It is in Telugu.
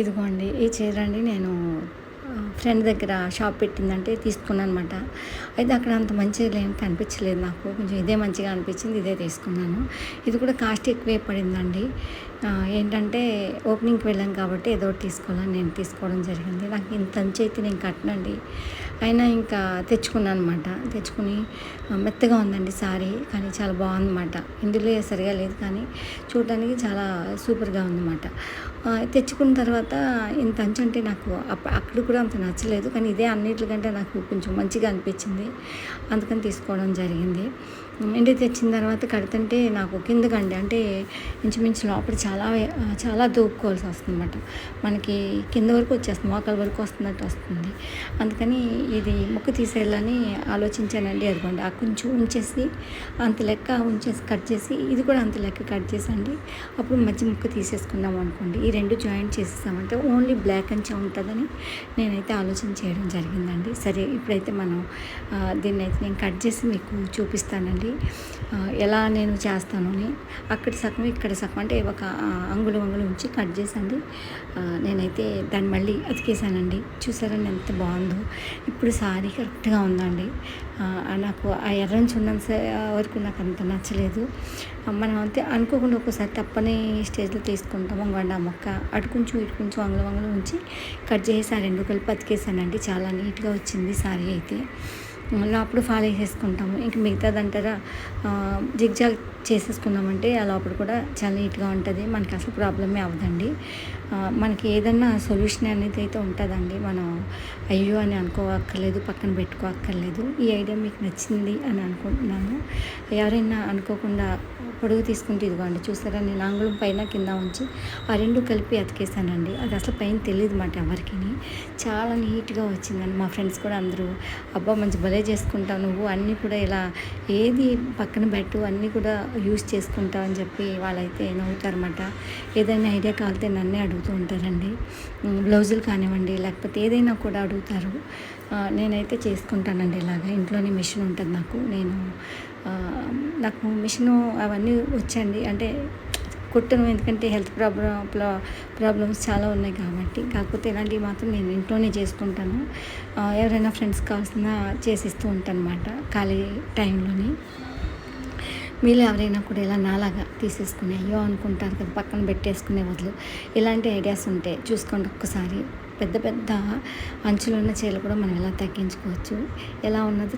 ఇదిగోండి ఈ చీర అండి నేను ఫ్రెండ్ దగ్గర షాప్ పెట్టిందంటే తీసుకున్నాను అనమాట అయితే అక్కడ అంత మంచిగా లేని కనిపించలేదు నాకు. కొంచెం ఇదే మంచిగా అనిపించింది ఇదే తీసుకున్నాను. ఇది కూడా కాస్ట్ ఎక్కువే పడిందండి. ఏంటంటే ఓపెనింగ్కి వెళ్ళాం కాబట్టి ఏదో ఒకటి తీసుకోవాలని నేను తీసుకోవడం జరిగింది. నాకు ఇంత అంచు అయితే నేను కట్టనండి. అయినా ఇంకా తెచ్చుకున్నాను అనమాట తెచ్చుకుని మెత్తగా ఉందండి సారీ కానీ చాలా బాగుందన్నమాట. ఇందులో సరిగా లేదు కానీ చూడడానికి చాలా సూపర్గా ఉందన్నమాట. తెచ్చుకున్న తర్వాత ఇంత అంచు అంటే నాకు అప్ప- అక్కడ కూడా అంత నచ్చలేదు కానీ ఇదే అన్నిటికంటే నాకు కొంచెం మంచిగా అనిపించింది. అందుకని తీసుకోవడం జరిగింది. ఇంటికి తెచ్చిన తర్వాత కడుతుంటే నాకు కిందకండి అంటే ఇంచుమించు లోపల చాలా చాలా దూక్కోవాల్సి వస్తుంది అనమాట మనకి కింద వరకు వచ్చేస్తుంది మోకాల వరకు వస్తున్నట్టు వస్తుంది. అందుకని ఇది ముక్కు తీసేయాలని ఆలోచించానండి. అదిగోండి ఆ కొంచెం ఉంచేసి అంత లెక్క ఉంచేసి కట్ చేసి ఇది కూడా అంత లెక్క కట్ చేసండి. అప్పుడు మధ్య ముక్క తీసేసుకున్నాం అనుకోండి. ఈ రెండు జాయింట్ చేసేసామంటే ఓన్లీ బ్లాక్ అంచే ఉంటుందని నేనైతే ఆలోచన చేయడం జరిగిందండి. సరే ఇప్పుడైతే మనం దీన్ని అయితే నేను కట్ చేసి మీకు చూపిస్తానండి. ఎలా నేను చేస్తాను అని అక్కడ సగం ఇక్కడ సగం అంటే ఒక అంగుళం అంగుళం ఉంచి కట్ చేసండి నేనైతే దాన్ని మళ్ళీ అతికేసానండి చూసారండి ఎంత బాగుందో. ఇప్పుడు సారీ కరెక్ట్గా ఉందండి. నాకు ఆ ఎర్రంచి ఉన్నంత వరకు నాకు అంత నచ్చలేదు. మనం అంతే అనుకోకుండా ఒక్కోసారి తప్పని స్టేజ్లో తీసుకుంటాం వంగండి ఆ మొక్క అటు కొంచెం ఇటు కొంచెం అంగుళం అంగుళం ఉంచి కట్ చేసి ఆ రెండు కలిపి అతికేసానండి చాలా నీట్గా వచ్చింది సారీ అయితే. మళ్ళీ అప్పుడు ఫాలో చేసేసుకుంటాము. ఇంక మిగతాదంటారా జిగ్జాగ్ చేసేసుకున్నామంటే ఆ లోపల కూడా చాలా నీట్గా ఉంటుంది. మనకి అసలు ప్రాబ్లమే అవ్వదండి. మనకి ఏదన్నా సొల్యూషన్ అనేది అయితే ఉంటుందండి. మనం అయ్యో అని అనుకోవక్కర్లేదు పక్కన పెట్టుకోక్కర్లేదు ఈ ఐడియా మీకు నచ్చింది అని అనుకుంటున్నాను. ఎవరైనా అనుకోకుండా పొడుగు తీసుకుంటే ఇదిగోండి చూసారా? నేను ఆంగుళం పైన కింద ఉంచి ఆ రెండు కలిపి అతికేసానండి అది అసలు పైన తెలియదు మాట ఎవరికి చాలా నీట్గా వచ్చిందండి. మా ఫ్రెండ్స్ కూడా అందరూ అబ్బా మంచి భలే చేసుకుంటావు నువ్వు అన్నీ కూడా ఇలా ఏది పక్కన పెట్టు అన్నీ కూడా యూస్ చేసుకుంటావు అని చెప్పి వాళ్ళైతే నవ్వుతారన్నమాట. ఏదైనా ఐడియా కావాలితే నన్నే అడుగుతూ ఉంటారండి. బ్లౌజులు కానివ్వండి లేకపోతే ఏదైనా కూడా అడుగుతారు. నేనైతే చేసుకుంటానండి ఇలాగా. ఇంట్లోనే మిషన్ ఉంటుంది నాకు. నేను నాకు మిషను అవన్నీ వచ్చండి అంటే కొట్టను ఎందుకంటే హెల్త్ ప్రాబ్లం ప్రాబ్లమ్స్ చాలా ఉన్నాయి కాబట్టి. కాకపోతే ఇలాంటివి మాత్రం నేను ఇంట్లోనే చేసుకుంటాను. ఎవరైనా ఫ్రెండ్స్ కావాల్సిన చేసిస్తూ ఉంటాను అనమాట ఖాళీ టైంలోని. మీలో ఎవరైనా కూడా ఇలా నాలాగా తీసేసుకుని అయ్యో అనుకుంటారు కదా పక్కన పెట్టేసుకునే బదులు ఇలాంటి ఐడియాస్ ఉంటే చూసుకోండి ఒక్కసారి. పెద్ద పెద్ద అంచులున్న చీరలు కూడా మనం ఎలా తగ్గించుకోవచ్చు. ఎలా ఉన్నది